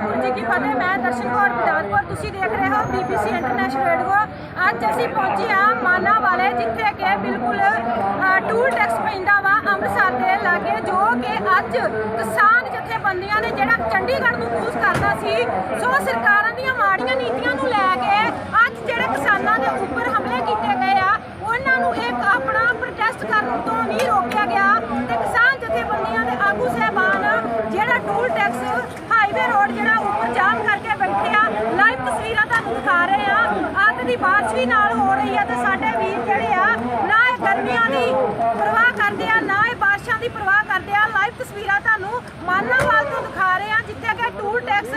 ਵਾਹਿਗੁਰੂ ਜੀ ਕੀ ਫਤਿਹ ਮੈਂ ਦਰਸ਼ਨ ਕੌਰ ਬਿਦਾਰਪੁਰ ਤੁਸੀਂ ਦੇਖ ਰਹੇ ਹੋ ਬੀਬੀਸੀ ਇੰਟਰਨੈਸ਼ਨਲ ਰੇਡੀਓ ਅੱਜ ਅਸੀਂ ਪਹੁੰਚੇ ਹਾਂ ਮਾਨਾ ਵਾਲੇ, ਜਿੱਥੇ ਕਿ ਬਿਲਕੁਲ ਟੂਲ ਟੈਕਸ ਪੈਂਦਾ ਵਾ ਅੰਮ੍ਰਿਤਸਰ ਦੇ ਲਾਗੇ, ਜੋ ਕਿ ਅੱਜ ਕਿਸਾਨ ਜਥੇਬੰਦੀਆਂ ਨੇ ਜਿਹੜਾ ਚੰਡੀਗੜ੍ਹ ਨੂੰ ਕੂਚ ਕਰਨਾ ਸੀ, ਸੋ ਸਰਕਾਰਾਂ ਦੀਆਂ ਮਾੜੀਆਂ ਨੀਤੀਆਂ ਨੂੰ ਲੈ ਕੇ ਅੱਜ ਜਿਹੜੇ ਕਿਸਾਨਾਂ ਦੇ ਉੱਪਰ ਹਮਲੇ ਕੀਤੇ ਗਏ ਆ, ਉਹਨਾਂ ਨੂੰ ਇੱਕ ਆਪਣਾ ਪ੍ਰੋਟੈਸਟ ਕਰਨ ਤੋਂ ਨਹੀਂ ਰੋਕਿਆ ਗਿਆ। ਤੇ ਕਿਸਾਨ ਜਥੇਬੰਦੀਆਂ ਦੇ ਆਗੂ ਸਹਿਬਾਨ, ਜਿਹੜਾ ਟੂਲ ਟੈਕਸ ਹਾਈਵੇ ਰੋਡ ਜਿਹੜਾ ਉੱਪਰ ਜਾਮ ਕਰਕੇ ਬੈਠੇ ਆ। ਲਾਈਵ ਤਸਵੀਰਾਂ ਤੁਹਾਨੂੰ ਦਿਖਾ ਰਹੇ ਆ। ਅੱਧ ਦੀ ਬਾਰਿਸ਼ ਵੀ ਨਾਲ ਹੋ ਰਹੀ ਆ ਤੇ ਸਾਡੇ ਵੀਰ ਜਿਹੜੇ ਆ, ਨਾ ਇਹ ਗਰਮੀਆਂ ਦੀ ਪਰਵਾਹ ਕਰਦੇ ਆ, ਨਾ ਇਹ ਬਾਰਿਸ਼ਾਂ ਦੀ ਪਰਵਾਹ ਕਰਦੇ ਆ। ਲਾਈਵ ਤਸਵੀਰਾਂ ਤੁਹਾਨੂੰ ਮਾਨਾਵਾਲ ਤੋਂ ਦਿਖਾ ਰਹੇ ਆ, ਜਿੱਥੇ ਕਿ ਟੂਲ ਟੈਕਸ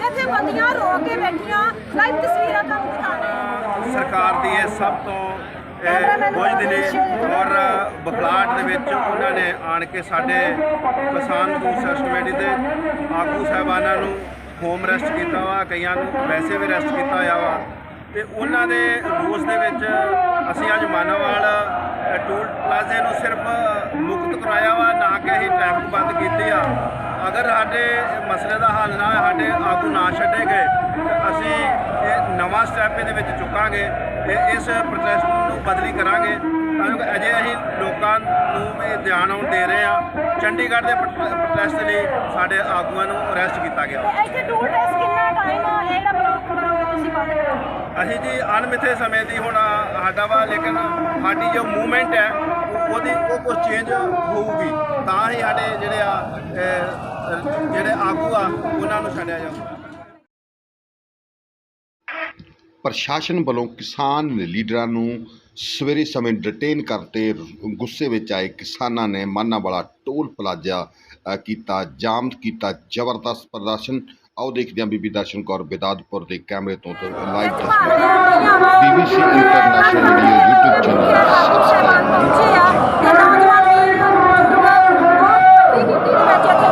ਜਥੇਬੰਦੀਆਂ ਰੋਕ ਕੇ ਬੈਠੀਆਂ। ਲਾਈਵ ਤਸਵੀਰਾਂ ਤੁਹਾਨੂੰ ਦਿਖਾ ਰਹੇ ਆ। ਸਰਕਾਰ ਦੀ ਇਹ ਸਭ ਤੋਂ ਬੁਝਦੇ ਨੇ ਔਰ ਬਖਲਾਟ ਦੇ ਵਿੱਚ ਉਹਨਾਂ ਨੇ ਆਣ ਕੇ ਸਾਡੇ ਕਿਸਾਨ ਮਜ਼ਦੂਰ ਕਮੇਟੀ ਦੇ ਆਗੂ ਸਾਹਿਬਾਨਾਂ ਨੂੰ ਹੋਮ ਅਰੈਸਟ ਕੀਤਾ ਵਾ ਕਈਆਂ ਨੂੰ ਵੈਸੇ ਵੀ ਅਰੈਸਟ ਕੀਤਾ ਹੋਇਆ ਵਾ। ਤੇ ਉਹਨਾਂ ਦੇ ਰੋਸ ਦੇ ਵਿੱਚ ਅਸੀਂ ਅੱਜ ਮਾਨਵਵਾਲ ਅ, ਟੂਲ ਪਲਾਜ਼ੇ ਨੂੰ ਸਿਰਫ ਮੁਕਤ ਕਰਾਇਆ ਵਾ ਨਾ ਕਿ ਅਸੀਂ ਟ੍ਰੈਫਿਕ ਬੰਦ ਕੀਤੀ ਆ। ਅਗਰ ਸਾਡੇ ਮਸਲੇ ਦਾ ਹੱਲ ਨਾ ਸਾਡੇ ਆਗੂ ਨਾ ਛੱਡੇ ਗਏ ਅਸੀਂ ਇਹ ਨਵਾਂ ਸਟੈਪ ਇਹਦੇ ਵਿੱਚ ਚੁੱਕਾਂਗੇ ਤੇ ਇਸ ਪ੍ਰੋਟੈਸਟ ਨੂੰ ਬਦਲੀ ਕਰਾਂਗੇ। ਤਾਂ ਜੋ ਅਜੇ ਅਸੀਂ ਲੋਕਾਂ ਨੂੰ ਇਹ ਧਿਆਨ ਆਉਣ ਦੇ ਰਹੇ ਆ ਚੰਡੀਗੜ੍ਹ ਦੇ ਪ੍ਰੋਟੈਸਟ ਲਈ ਸਾਡੇ ਆਗੂਆਂ ਨੂੰ ਅਰੈਸਟ ਕੀਤਾ ਗਿਆ। ਤੇ ਇੱਥੇ ਟੂਲ ਟੈਕਸ ਕਿੰਨਾ ਟਾਈਮ ਆ? ਇਹਦਾ ਬਲੌਕ ਕਰੋਗੇ ਤੁਸੀਂ ਬੰਦ ਕਰੋਗੇ ਅਸੀਂ ਜੀ ਅਣਮਿੱਥੇ ਸਮੇਂ ਦੀ ਹੁਣ ਸਾਡਾ ਵਾ ਲੇਕਿਨ ਸਾਡੀ ਜੋ ਮੂਵਮੈਂਟ ਹੈ ਉਹ- ਉਹਦੀ ਉਹ ਕੁਝ ਚੇਂਜ ਹੋਊਗੀ। ਤਾਂ ਹੀ ਸਾਡੇ ਜਿਹੜੇ ਆ ਜਿਹੜੇ ਆਗੂ ਆ ਉਹਨਾਂ ਨੂੰ ਛੱਡਿਆ ਜਾਊਗਾ। ਪ੍ਰਸ਼ਾਸਨ ਵੱਲੋਂ ਕਿਸਾਨ ਲੀਡਰਾਂ ਨੂੰ ਸਵੇਰੇ ਸਮੇਂ ਡਿਟੇਨ ਕਰਤੇ ਗੁੱਸੇ ਵਿੱਚ ਆਏ ਕਿਸਾਨਾਂ ਨੇ ਮਾਨਾਵਾਲਾ ਟੋਲ ਪਲਾਜ਼ਾ ਅ, ਕੀਤਾ ਜਾਮ ਕੀਤਾ ਜ਼ਬਰਦਸਤ ਪ੍ਰਦਰਸ਼ਨ ਆਓ ਦੇਖਦੇ ਹਾਂ ਬੀਬੀ ਦਰਸ਼ਨ ਕੌਰ ਬਿਦਾਦਪੁਰ ਦੇ ਕੈਮਰੇ ਤੋਂ ਲਾਈਵ ਤਸਵੀਰ BBC international radio YouTube channel subscribe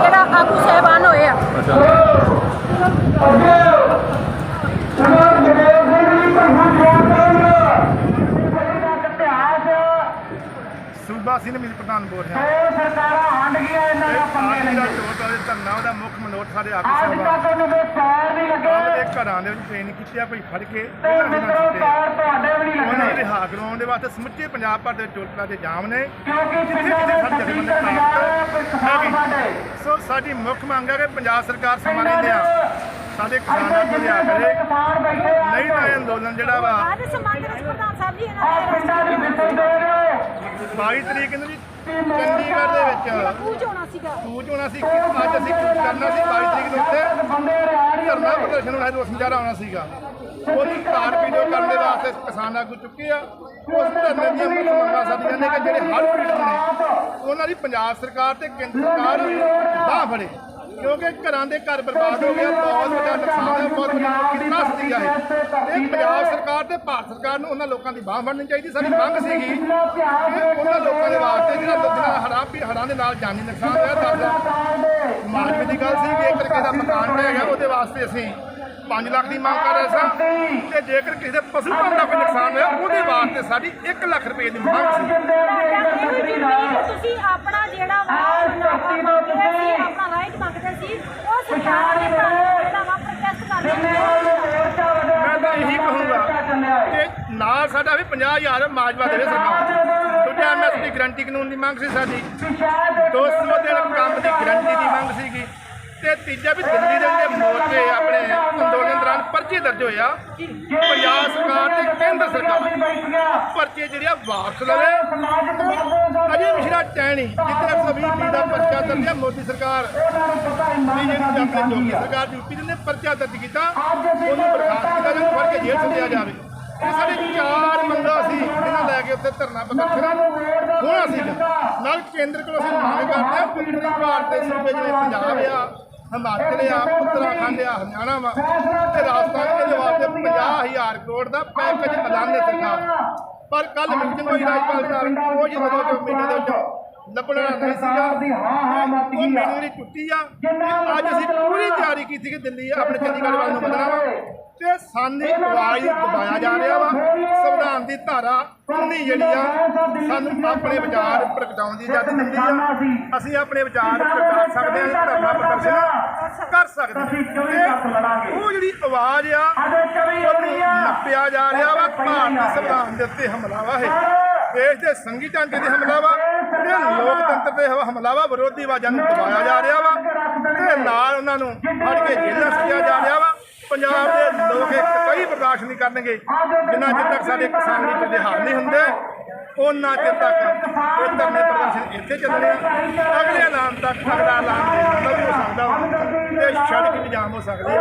ਜਿਹੜਾ ਆਗੂ ਸਹਿਬਾਨ ਹੋਏ ਆ ਸੂਬਾ ਸਿੰਘ ਮਿਲ ਪ੍ਰਧਾਨ ਬੋਲ ਰਿਹਾ। ਸਰਕਾਰਾਂ ਹੰਡ ਗਿਆ ਇਹਨਾਂ ਦਾ ਪੰਗੇ ਚੋਰ ਦਾ ਧਰਨਾ ਉਹਦਾ ਮੁੱਖ ਮਨੋਟ ਸਾਡੇ ਆਗੂ ਅੱਜ ਤੱਕ ਉਹਨੂੰ ਕੋਈ ਪੈਰ ਨਹੀਂ ਲੱਗੇ। ਉਹਦੇ ਘਰਾਂ ਦੇ ਵਿੱਚ ਟ੍ਰੇਨਿੰਗ ਕੀਤੀ ਆ ਕੋਈ ਫੜ ਕੇ ਤੇ ਦੇ ਮਿੱਤਰੋ ਪੈਰ ਤੁਹਾਡੇ ਵੀ ਨਹੀਂ ਉਹਨਾਂ ਦੇ ਲੱਗਣੇ ਰਿਹਾ ਕਰਵਾਉਣ ਦੇ ਵਾਸਤੇ ਸਮੁੱਚੇ ਪੰਜਾਬ ਭਰ ਦੇ ਚੋਟਲਾ ਦੇ ਜਾਮ ਨੇ। ਕਿਉਂਕਿ ਪਿੰਡਾਂ ਦੇ ਕਿਤੇ ਪੱਟੀ ਸਾਡੇ। ਤੇ ਸੋ ਸਾਡੀ ਮੁੱਖ ਮੰਗ ਹੈ ਕਿ ਪੰਜਾਬ ਸਰਕਾਰ ਸਮਾਂ ਲੈਂਦੇ ਆ ਸਾਡੇ ਕਿਸਾਨਾਂ ਨੂੰ ਲਿਆ ਕਰੇ। ਨਹੀਂ ਤਾਂ ਇਹ ਅੰਦੋਲਨ ਜਿਹੜਾ ਵਾ ਪ੍ਰਧਾਨ ਸਾਹਿਬ ਜੀ ਇਹਨਾਂ ਪਿੰਡਾਂ ਦੀ ਮਿੱਟੀ ਦੇ ਰਹੇ 22 ਤਰੀਕ ਨੂੰ ਜੀ ਚੰਡੀਗੜ੍ਹ ਦੇ ਵਿੱਚ। ਕੂਚ ਹੋਣਾ ਸੀਗਾ। ਕੂਚ ਹੋਣਾ ਸੀ ਅੱਜ ਅਸੀਂ ਕੂਚ ਕਰਨਾ ਸੀ 22 ਤਰੀਕ ਨੂੰ ਉੱਥੇ ਧਰਨਾ ਪ੍ਰਦਰਸ਼ਨ ਵਾਲਾ ਰੋਸ ਮੁਜ਼ਾਹਰਾ ਆਉਣਾ ਸੀਗਾ। ਉਹਦੀ ਕਾਰ ਵੀਡੀਓ ਕਰਨ ਦੇ ਵਾਸਤੇ ਕਿਸਾਨ ਆਗੂ ਚੁੱਕੇ ਆ। ਉਸ ਧਰਨੇ ਦੀਆਂ ਮੁੱਖ ਮੰਗਾਂ ਸਾਡੀਆਂ ਨੇ ਕਿ ਜਿਹੜੇ ਹੜ੍ਹ ਪੀੜਤ ਨੇ ਉਹਨਾਂ ਦੀ ਪੰਜਾਬ ਸਰਕਾਰ ਤੇ ਕੇਂਦਰ ਸਰਕਾਰ ਬਾਹ ਫੜੇ। ਕਿਉਂਕਿ ਘਰਾਂ ਦੇ ਘਰ ਬਰਬਾਦ ਹੋ ਗਿਆ ਬਹੁਤ ਵੱਡਾ ਨੁਕਸਾਨ ਹੈ ਬਹੁਤ ਵੱਡੀ ਕਿੰਨਾ ਸਦੀ ਆ ਇਹ ਪੰਜਾਬ ਸਰਕਾਰ ਤੇ ਭਾਰਤ ਸਰਕਾਰ ਨੂੰ ਉਹਨਾਂ ਲੋਕਾਂ ਦੀ ਬਾਹ ਫੜਨੀ ਚਾਹੀਦੀ ਸਾਡੀ ਮੰਗ ਸੀਗੀ ਕਿ ਉਹਨਾਂ ਲੋਕਾਂ ਦੇ ਵਾਸਤੇ ਜਿਹੜਾ ਜਿਹੜਾ ਹੜ੍ਹਾਂ ਪੀ ਹੜ੍ਹਾਂ ਦੇ ਨਾਲ ਜਾਨੀ ਨੁਕਸਾਨ ਹੋਇਆ ਦੱਸ ਮਾਰਕ ਦੀ ਗੱਲ ਸੀ ਕਿ ਇੱਕ ਕਿਸੇ ਦਾ ਮਕਾਨ ਢਹਿ ਗਿਆ ਉਹਦੇ ਵਾਸਤੇ ਅਸੀਂ 5 ਲੱਖ ਦੀ ਮੰਗ ਕਰ ਰਹੇ ਸਾਂ ਤੇ ਜੇਕਰ ਕਿਸੇ ਦੇ ਪਸ਼ੂ ਧਨ ਦਾ ਕੋਈ ਨੁਕਸਾਨ ਹੋਇਆ, ਉਹਦੇ ਵਾਸਤੇ ਸਾਡੀ 1 ਲੱਖ ਰੁਪਏ ਦੀ ਮੰਗ ਸੀ। ਤੁਸੀਂ ਆਪਣਾ ਜਿਹੜਾ ਵਾ ਮੰਗਦੇ ਸੀ ਆਪਣਾ ਰਾਈਟ ਮੰਗਦੇ ਸੀ ਉਹ ਸਰਕਾਰ ਨੇ ਤੁਹਾਨੂੰ ਜਿਹੜਾ ਵਾ ਪ੍ਰੋਟੈਸਟ ਕਰਦੇ ਮੈਂ ਤਾਂ ਇਹੀ ਕਹੂੰਗਾ ਕਿ ਨਾਲ ਸਾਡਾ ਵੀ 50000 ਮਾਜਵਾ ਦੇਵੇ ਸਰਕਾਰ ਦੂਜਾ ਐਮਐਸਪੀ ਗਰੰਟੀ ਕਾਨੂੰਨ ਦੀ ਮੰਗ ਸੀ ਸਾਡੀ। 200 ਦਿਨ ਕੰਮ ਦੀ ਗਰੰਟੀ ਦੀ ਮੰਗ ਸੀਗੀ ਤੇ ਤੀਜਾ ਵੀ ਦਿੱਲੀ ਦੇ ਜਿਹੜੇ ਮੋਰਚੇ ਆਪਣੇ ਅੰਦੋਲਨ ਦੌਰਾਨ ਪਰਚੇ ਦਰਜ ਹੋਇਆ ਪੰਜਾਬ ਸਰਕਾਰ ਤੇ ਕੇਂਦਰ ਸਰਕਾਰ ਪਰਚੇ ਜਿਹੜੇ ਵਾਪਸ ਲਵੇ ਅਜੇ ਮਿਸ਼ਰਾ ਟੈਣੀ ਜਿੱਥੇ 120 ਦਾ ਪਰਚਾ ਦਰਜ ਹੈ ਮੋਦੀ ਸਰਕਾਰ ਵੀ ਆਪਣੇ ਜੋਗੀ ਸਰਕਾਰ ਯੂਪੀ ਨੇ ਪਰਚਾ ਦਰਜ ਕੀਤਾ, ਉਹਨੂੰ ਬਰਖਾਸਤ ਕੀਤਾ ਜਾਵੇ ਫੜ ਕੇ ਜੇਲ੍ਹ ਛੱਡਿਆ ਜਾਵੇ। ਇਹ ਸਾਡੇ ਚਾਰ ਮੰਗਾਂ ਸੀ ਇਹਨਾਂ ਲੈ ਕੇ ਉੱਥੇ ਧਰਨਾ ਪ੍ਰਦਰਸ਼ਨ ਹੋਣਾ ਸੀਗਾ ਨਾਲ ਕੇਂਦਰ ਕੋਲ ਅਸੀਂ ਮੰਗ ਕਰਦੇ ਹਾਂ ਪੂਰੀ ਭਾਰਤ ਦੇ ਸੂਬੇ ਜਿਵੇਂ ਪੰਜਾਬ ਆ ਹਿਮਾਚਲ ਆ ਉੱਤਰਾਖੰਡ ਆ ਹਰਿਆਣਾ ਵਾ। ਤੇ ਰਾਜਸਥਾਨ ਦੇ ਵਾਸਤੇ 50000 ਕਰੋੜ ਦਾ ਪੈਕੇਜ ਐਲਾਨੇ ਸਰਕਾਰ। ਪਰ ਕੱਲ ਮੀਟਿੰਗ ਹੋਈ ਰਾਜਪਾਲ ਨਾਲ ਉਹ ਜਦੋਂ ਜੋ ਮਹੀਨੇ ਦੇ ਵਿੱਚ ਲੱਭਣਾ ਨਹੀਂ ਸੀਗਾ ਉਹ ਮੀਟਿੰਗ ਦੀ ਟੁੱਟੀ ਆ ਅੱਜ ਅਸੀਂ ਪੂਰੀ ਤਿਆਰੀ ਕੀਤੀ ਕਿ ਦਿੱਲੀ ਆਪਣੇ ਚੰਡੀਗੜ੍ਹ ਵੱਲ ਨੂੰ ਵਾ। ਤੇ ਸਾਡੀ ਆਵਾਜ਼ ਦਬਾਇਆ ਜਾ ਰਿਹਾ ਵਾ। ਸੰਵਿਧਾਨ ਦੀ ਧਾਰਾ 19 ਜਿਹੜੀ ਆ ਸਾਨੂੰ ਆਪਣੇ ਵਿਚਾਰ ਪ੍ਰਗਟਾਉਣ ਦੀ ਇਜਾਜ਼ਤ ਦਿੰਦੀ ਆ। ਅਸੀਂ ਆਪਣੇ ਵਿਚਾਰ ਪ੍ਰਗਟਾ ਸਕਦੇ ਹਾਂ ਧਰਨਾ ਪ੍ਰਦਰਸ਼ਨ ਕਰ ਸਕਦੇ ਤੇ ਉਹ ਜਿਹੜੀ ਆਵਾਜ਼ ਆ ਨੱਪਿਆ ਜਾ ਰਿਹਾ ਵਾ। ਭਾਰਤੀ ਸੰਵਿਧਾਨ ਦੇ ਉੱਤੇ ਹਮਲਾ ਵਾ ਇਹ। ਦੇਸ਼ ਦੇ ਸੰਗੀ ਢਾਂਚੇ ਤੇ ਹਮਲਾ ਵਾ। ਤੇ ਲੋਕਤੰਤਰ ਤੇ ਹਮਲਾ ਵਾ। ਵਿਰੋਧੀ ਆਵਾਜ਼ਾਂ ਨੂੰ ਦਬਾਇਆ ਜਾ ਰਿਹਾ ਵਾ। ਤੇ ਨਾਲ ਉਹਨਾਂ ਨੂੰ ਫੜ ਕੇ ਜੇਲ੍ਹਾਂ ਸੱਜਿਆ ਜਾ ਰਿਹਾ ਵਾ। ਪੰਜਾਬ ਦੇ ਲੋਕ ਇੱਕ ਕਈ ਬਰਦਾਸ਼ਤ ਨਹੀਂ ਕਰਨਗੇ। ਜਿੰਨਾ ਚਿਰ ਤੱਕ ਸਾਡੇ ਕਿਸਾਨ ਲੀਡਰ ਦੇ ਹਾਲ ਨਹੀਂ ਹੁੰਦੇ ਉਹਨਾਂ ਚਿਰ ਤੱਕ ਇਹ ਧਰਨੇ ਪ੍ਰਦਰਸ਼ਨ ਇੱਥੇ ਚੱਲਣੇ ਆ। ਅਗਲੇ ਐਲਾਨ ਤੱਕ ਅਗਲਾ ਐਲਾਨ ਵੀ ਹੋ ਸਕਦਾ ਤੇ ਸੜਕ ਵੀ ਜਾਮ ਹੋ ਸਕਦੀ ਆ।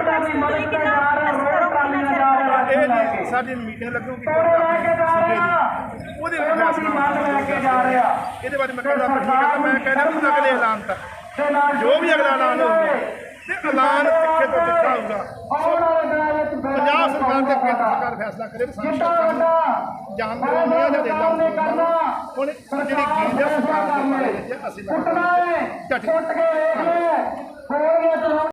ਇਹ ਜੀ ਸਾਡੀ ਮੀਟਿੰਗ ਲੱਗੂਗੀ ਸੂਬੇ ਦੀ ਉਹਦੇ ਵਿੱਚ ਫੈਸਲਾ ਹੋਵੇਗਾ। ਇਹਦੇ ਬਾਰੇ ਮੈਂ ਕਹਿੰਦਾ ਮੈਂ ਕਹਿੰਦਾ ਅਗਲੇ ਐਲਾਨ ਤੱਕ। ਜੋ ਵੀ ਅਗਲਾ ਐਲਾਨ ਹੋਊਗਾ ਤੇ ਐਲਾਨ ਤਿੱਖੇ ਤੋਂ ਪੰਜਾਬ ਸਰਕਾਰ ਤੇ ਕੇਂਦਰ ਸਰਕਾਰ ਫੈਸਲਾ ਕਰੇ ਸਾਨੂੰ ਜਾਨ ਦੇ ਜਾਂ ਦੇਦਾ ਹੁਣ ਜਿਹੜੀ ਕੇਂਦਰ ਸਰਕਾਰ ਦੇ ਬਾਰੇ ਵਿੱਚ ਅਸੀਂ ਮੈਂ ਕਹਿੰਦਾ ਝਟ।